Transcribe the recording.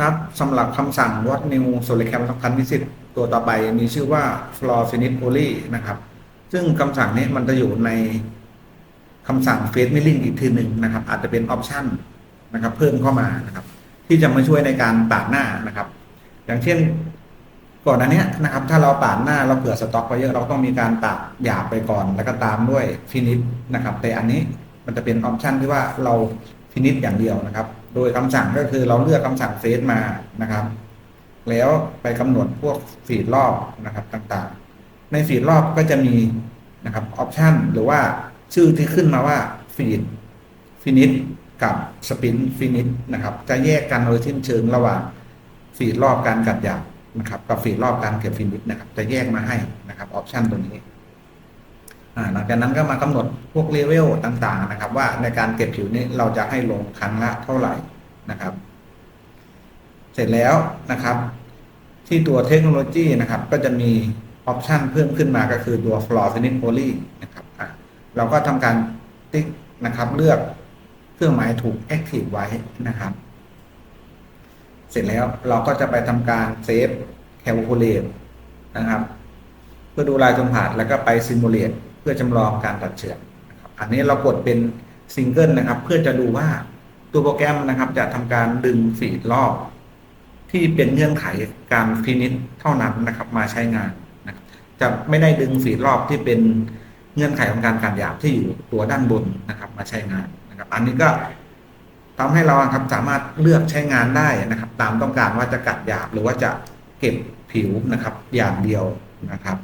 ครับสำหรับคำสั่ง what new s o l c a m 2020ตัวต่อไปมีชื่อว่า f l o r finish only นะครับ ซึ่งคำสั่งนี้มันจะอยู่ในคำสั่ง face milling อีกทีหนึ่งนะครับ อาจจะเป็นออปชันนะครับ เพิ่มเข้ามานะครับ ที่จะมาช่วยในการปาดหน้านะครับ อย่างเช่นก่อนอันนี้นะครับ ถ้าเราปาดหน้าเราเผื่อสต็อกไว้เยอะเราต้องมีการปาดหยาบไปก่อน แล้วก็ตามด้วยฟินิชนะครับ แต่อันนี้มันจะเป็นออปชันที่ว่าเราฟินิชอย่างเดียวนะครับ โดยคำสั่งก็คือเราเลือกคำสั่งเฟซมานะครับ แล้วไปกำหนดพวกฟีดรอบนะครับต่างๆ ในฟีดรอบก็จะมีนะครับออปชันหรือว่าชื่อที่ขึ้นมาว่าฟีดฟินิชกับสปินฟินิชนะครับ จะแยกกันโดยสิ้นเชิงระหว่างฟีดรอบการกัดหยาบนะครับ กับฟีดรอบการเก็บฟินิชนะครับ จะแยกมาให้นะครับออปชันตัวนี้ หลังจากนั้นก็มากำหนดพวกเลเวลต่างๆนะครับ ว่าในการเก็บผิวนี้เราจะให้ลงครั้งละเท่าไหร่นะครับ เสร็จแล้วนะครับ ที่ตัวเทคโนโลยีนะครับ ก็จะมีออปชันเพิ่มขึ้นมาก็คือตัว floor finish poly นะครับเราก็ทำการติ๊กนะครับ เลือกเครื่องหมายถูก active ไว้นะครับ เสร็จแล้วเราก็จะไปทำการเซฟ calculate นะครับ เพื่อดูลายจงผ่านแล้วก็ไปซิมู เพื่อจำลองการตัดเฉือนอันนี้เรากดเป็นซิงเกิลนะครับ เพื่อจะดูว่าตัวโปรแกรมนะครับ จะทำการดึงฟีดรอบ ที่เป็นเงื่อนไขการฟินิชเท่านั้นนะครับ มาใช้งานนะครับจะไม่ได้ดึงฟีดรอบที่เป็นเงื่อนไขของการการหยาบที่อยู่ตัวด้านบนนะครับ มาใช้งานนะครับ อันนี้ก็ทำให้เราครับสามารถเลือกใช้งานได้นะครับ ตามต้องการว่าจะกัดหยาบหรือว่าจะเก็บผิวนะครับ อย่างเดียวนะครับ